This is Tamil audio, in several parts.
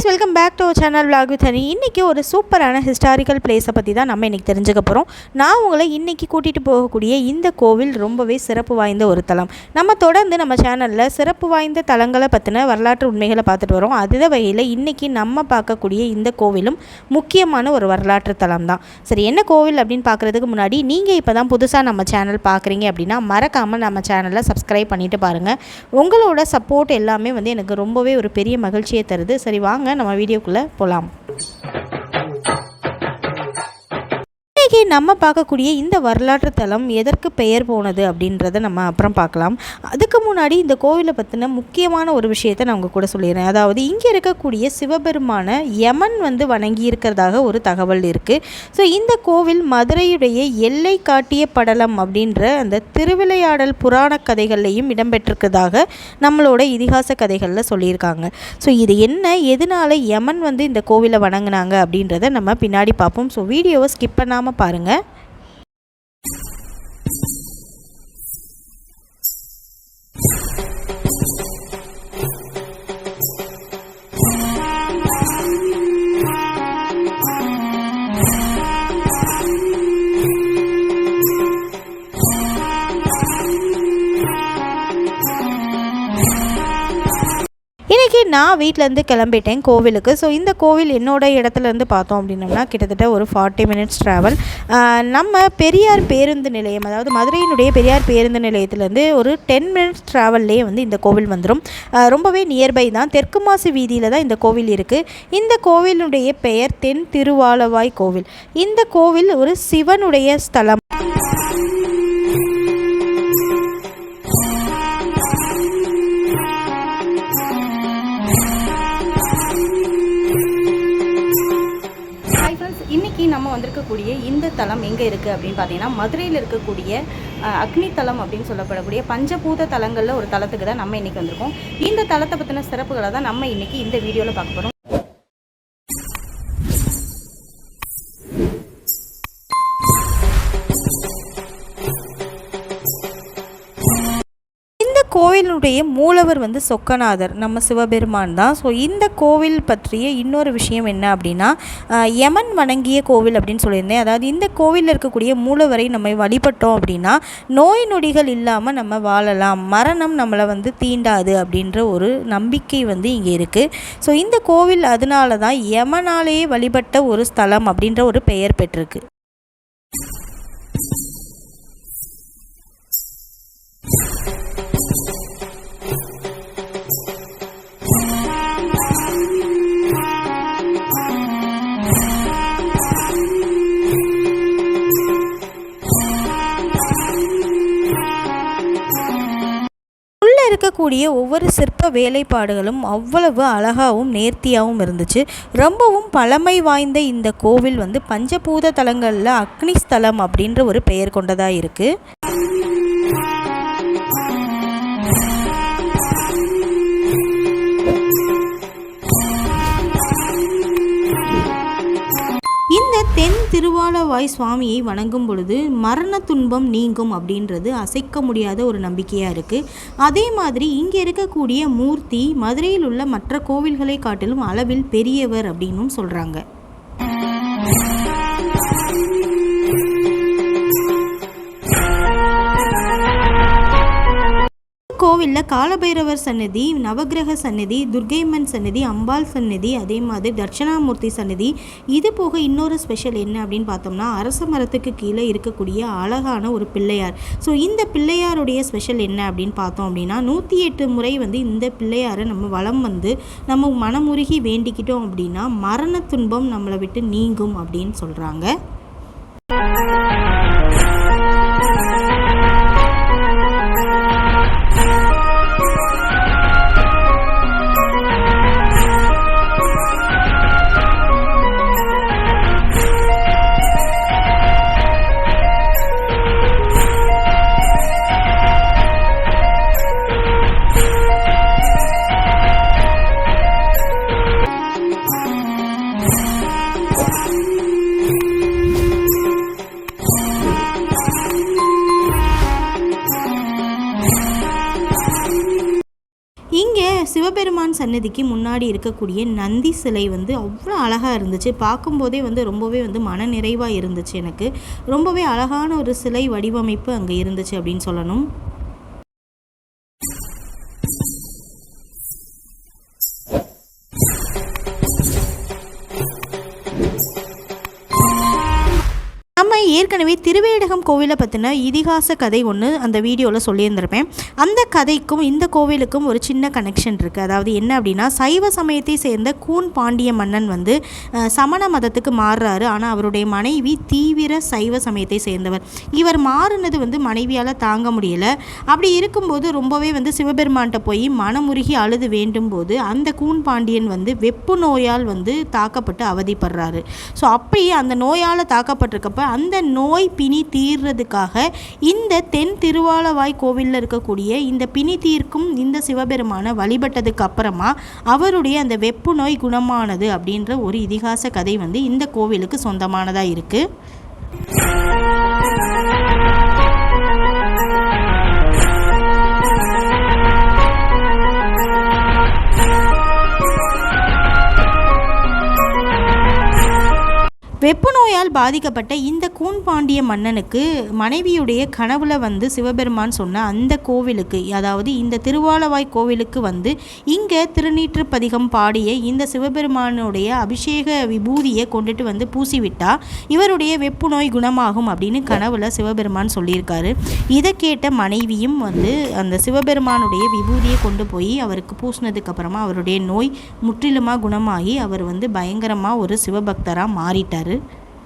Guys welcome back to channel vlog with Honey இன்றைக்கி ஒரு சூப்பரான ஹிஸ்டாரிக்கல் பிளேஸை பற்றி தான் நம்ம இன்றைக்கி தெரிஞ்சுக்க போகிறோம் நான் உங்களை இன்றைக்கி கூட்டிகிட்டு போகக்கூடிய இந்த கோவில் ரொம்பவே சிறப்பு வாய்ந்த ஒரு தலம். நம்ம தொடர்ந்து நம்ம சேனலில் சிறப்பு வாய்ந்த தலங்களை பற்றின வரலாற்று உண்மைகளை பார்த்துட்டு வரோம். அதே வகையில் இன்றைக்கி நம்ம பார்க்கக்கூடிய இந்த கோவிலும் முக்கியமான ஒரு வரலாற்று தலம் தான். சரி என்ன கோவில் அப்படின்னு பார்க்குறதுக்கு முன்னாடி நீங்கள் இப்போ தான் புதுசாக நம்ம சேனல் பார்க்குறீங்க அப்படின்னா மறக்காமல் நம்ம சேனலை சப்ஸ்கிரைப் பண்ணிவிட்டு பாருங்கள் உங்களோட சப்போர்ட் எல்லாமே வந்து எனக்கு ரொம்பவே ஒரு பெரிய மகிழ்ச்சியை தருது. சரி வாங்க. நம்ம வீடியோக்குள்ளே போகலாம் இங்கே நம்ம பார்க்கக்கூடிய இந்த வரலாற்று தலம் எதற்கு பெயர் போனது அப்படின்றத நம்ம அப்புறம் பார்க்கலாம். அதுக்கு முன்னாடி இந்த கோவிலை பற்றின முக்கியமான ஒரு விஷயத்தை நான் உங்கள் கூட சொல்லிடுறேன். அதாவது இங்கே இருக்கக்கூடிய சிவபெருமான யமன் வந்து வணங்கி இருக்கிறதாக ஒரு தகவல் இருக்குது ஸோ இந்த கோவில் மதுரையுடைய எல்லை காட்டிய படலம் அப்படின்ற அந்த திருவிளையாடல் புராண கதைகள்லையும் இடம்பெற்றிருக்கிறதாக நம்மளோட இதிகாச கதைகளில் சொல்லியிருக்காங்க. ஸோ இது என்ன? எதனால யமன் வந்து இந்த கோவிலை வணங்கினாங்க அப்படின்றத நம்ம பின்னாடி பார்ப்போம். ஸோ வீடியோவை ஸ்கிப் பண்ணாமல் பாருங்கள் பாருங்கள் நான் வீட்டிலேருந்து கிளம்பிட்டேன் கோவிலுக்கு. ஸோ இந்த கோவில் என்னோட இடத்துலேருந்து பார்த்தோம் அப்படின்னம்னா கிட்டத்தட்ட ஒரு ஃபார்ட்டி மினிட்ஸ் ட்ராவல் நம்ம பெரியார் பேருந்து நிலையம் அதாவது மதுரையினுடைய பெரியார் பேருந்து நிலையத்துலேருந்து ஒரு டென் மினிட்ஸ் ட்ராவல்லே வந்து இந்த கோவில் வந்துடும் ரொம்பவே நியர்பை தான். தெற்கு மாசு வீதியில் தான் இந்த கோவில் இருக்குது இந்த கோவிலுடைய பெயர் தென் திருவாலவாய் கோவில். இந்த கோவில் ஒரு சிவனுடைய ஸ்தலம். நம்ம இந்த தலம் எங்கே இருக்குது அப்படின்னு பார்த்தீங்கன்னா மதுரையில் இருக்கக்கூடிய அக்னி தலம் அப்படின்னு சொல்லப்படக்கூடிய பஞ்சபூத தலங்களில் ஒரு தலத்துக்கு தான் நம்ம இன்றைக்கி வந்திருக்கோம். இந்த தலத்தை பற்றின சிறப்புகளை தான் நம்ம இன்றைக்கி இந்த வீடியோவில் பார்க்க போகிறோம் கோவிலுடைய மூலவர் வந்து சொக்கநாதர் நம்ம சிவபெருமான் தான். ஸோ இந்த கோவில் பற்றிய இன்னொரு விஷயம் என்ன அப்படின்னா யமன் வணங்கிய கோவில் அப்படின்னு சொல்லியிருந்தேன். அதாவது இந்த கோவிலில் இருக்கக்கூடிய மூலவரை நம்ம வழிபட்டோம் அப்படின்னா நோய் நொடிகள் இல்லாமல் நம்ம வாழலாம். மரணம் நம்மளை வந்து தீண்டாது அப்படின்ற ஒரு நம்பிக்கை வந்து இங்கே இருக்குது ஸோ இந்த கோவில் அதனால தான் யமனாலேயே வழிபட்ட ஒரு ஸ்தலம் அப்படின்ற ஒரு பெயர் பெற்றிருக்கு. இருக்கக்கூடிய ஒவ்வொரு சிற்ப வேலைப்பாடுகளும் அவ்வளவு அழகாகவும் நேர்த்தியாகவும் இருந்துச்சு. ரொம்பவும் பழமை வாய்ந்த இந்த கோவில் வந்து பஞ்சபூத தலங்களில் அக்னி ஸ்தலம் அப்படின்ற ஒரு பெயர் கொண்டதாக இருக்குது திருவாலவாய் சுவாமியை வணங்கும் பொழுது மரண துன்பம் நீங்கும் அப்படின்றது அசைக்க முடியாத ஒரு நம்பிக்கையாக இருக்குது அதே மாதிரி இங்கே இருக்கக்கூடிய மூர்த்தி மதுரையில் உள்ள மற்ற கோவில்களை காட்டிலும் அளவில் பெரியவர் அப்படின்னும் சொல்கிறாங்க கோவிலில் காலபைரவர் சன்னதி நவக்கிரக சன்னதி துர்க்கைம்மன் சன்னதி அம்பாள் சன்னதி அதே மாதிரி தட்சிணாமூர்த்தி சன்னதி இது போக இன்னொரு ஸ்பெஷல் என்ன அப்படின்னு பார்த்தோம்னா அரச மரத்துக்கு கீழே இருக்கக்கூடிய அழகான ஒரு பிள்ளையார். ஸோ இந்த பிள்ளையாருடைய ஸ்பெஷல் என்ன அப்படின்னு பார்த்தோம் அப்படின்னா நூற்றி எட்டு முறை வந்து இந்த பிள்ளையாரை நம்ம வளம் வந்து நம்ம மனமுருகி வேண்டிக்கிட்டோம் அப்படின்னா மரண துன்பம் நம்மளை விட்டு நீங்கும் அப்படின்னு சொல்கிறாங்க சிவபெருமான் சன்னதிக்கு முன்னாடி இருக்கக்கூடிய நந்தி சிலை வந்து அவ்வளோ அழகாக இருந்துச்சு. பார்க்கும்போதே வந்து ரொம்பவே வந்து மன நிறைவாக இருந்துச்சு எனக்கு. ரொம்பவே அழகான ஒரு சிலை வடிவமைப்பு அங்கே இருந்துச்சு அப்படின்னு சொல்லணும். ஏற்கனவே திருவேடகம் கோவிலை பற்றின இதிகாச கதை ஒன்று அந்த வீடியோவில் சொல்லியிருந்திருப்பேன். அந்த கதைக்கும் இந்த கோவிலுக்கும் ஒரு சின்ன கனெக்ஷன் இருக்குது அதாவது என்ன அப்படின்னா சைவ சமயத்தை சேர்ந்த கூன் பாண்டிய மன்னன் வந்து சமண மதத்துக்கு மாறுறாரு. ஆனால் அவருடைய மனைவி தீவிர சைவ சமயத்தை சேர்ந்தவர். இவர் மாறுனது வந்து மனைவியால் தாங்க முடியல. அப்படி இருக்கும்போது ரொம்பவே வந்து சிவபெருமான்கிட்ட போய் மனமுருகி அழுது வேண்டும் போது அந்த கூன் பாண்டியன் வந்து வெப்பு நோயால் வந்து தாக்கப்பட்டு அவதிப்படுறாரு. ஸோ அப்படியே அந்த நோயால் தாக்கப்பட்டிருக்கப்ப அந்த நோய் நோய் பிணி தீர்றதுக்காக இந்த தென் திருவாலவாய் கோவிலில் இருக்கக்கூடிய இந்த பிணி தீர்க்கும் இந்த சிவபெருமானை வழிபட்டதுக்கு அப்புறமா அவருடைய அந்த வெப்பு நோய் குணமானது அப்படின்ற ஒரு இதிகாச கதை வந்து இந்த கோவிலுக்கு சொந்தமானதாக இருக்குது நோயால் பாதிக்கப்பட்ட இந்த கூன் பாண்டிய மன்னனுக்கு மனைவியுடைய கனவுல வந்து சிவபெருமான் சொன்ன அந்த கோவிலுக்கு அதாவது இந்த திருவாலவாய் கோவிலுக்கு வந்து இங்கே திருநீற்று பதிகம் பாடிய இந்த சிவபெருமானுடைய அபிஷேக விபூதியை கொண்டுட்டு வந்து பூசிவிட்டா இவருடைய வெப்பு நோய் குணமாகும் அப்படின்னு கனவுல சிவபெருமான் சொல்லியிருக்காரு. இதை கேட்ட மனைவியும் வந்து அந்த சிவபெருமானுடைய விபூதியை கொண்டு போய் அவருக்கு பூசினதுக்கு அப்புறமா அவருடைய நோய் முற்றிலுமாக குணமாகி அவர் வந்து பயங்கரமாக ஒரு சிவபக்தராக மாறிட்டார்.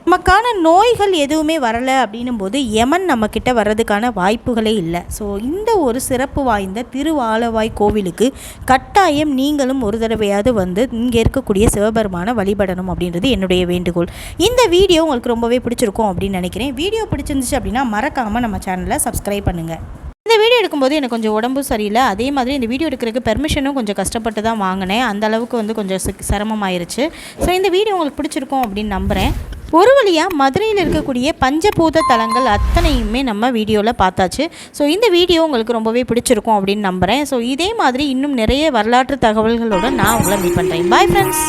நமக்கான நோய்கள் எதுவுமே வரலை அப்படின்னும் போது யமன் நம்மக்கிட்ட வர்றதுக்கான வாய்ப்புகளே இல்லை. ஸோ இந்த ஒரு சிறப்பு வாய்ந்த திருவாலவாய் கோவிலுக்கு கட்டாயம் நீங்களும் ஒரு தடவையாவது வந்து இங்கே இருக்கக்கூடிய சிவபெருமான வழிபடணும் அப்படின்றது என்னுடைய வேண்டுகோள். இந்த வீடியோ உங்களுக்கு ரொம்பவே பிடிச்சிருக்கும் அப்படின்னு நினைக்கிறேன். வீடியோ பிடிச்சிருந்துச்சு அப்படின்னா மறக்காமல் நம்ம சேனலை சப்ஸ்கிரைப் பண்ணுங்கள் இந்த வீடியோ எடுக்கும்போது எனக்கு கொஞ்சம் உடம்பு சரியில்லை. அதே மாதிரி இந்த வீடியோ எடுக்கிறதுக்கு பெர்மிஷனும் கொஞ்சம் கஷ்டப்பட்டு தான் வாங்கினேன். அந்த அளவுக்கு வந்து கொஞ்சம் சிரமமாயிருச்சு. ஸோ இந்த வீடியோ உங்களுக்கு பிடிச்சிருக்கும் அப்படின்னு நம்புகிறேன் ஒரு வழியாக மதுரையில் இருக்கக்கூடிய பஞ்சபூத தலங்கள் அத்தனையுமே நம்ம வீடியோவில் பார்த்தாச்சு. ஸோ இந்த வீடியோ உங்களுக்கு ரொம்பவே பிடிச்சிருக்கும் அப்படின்னு நம்புகிறேன் ஸோ இதே மாதிரி இன்னும் நிறைய வரலாற்று தகவல்களோட நான் உங்களை மீட் பண்ணுறேன் பாய் ஃப்ரெண்ட்ஸ்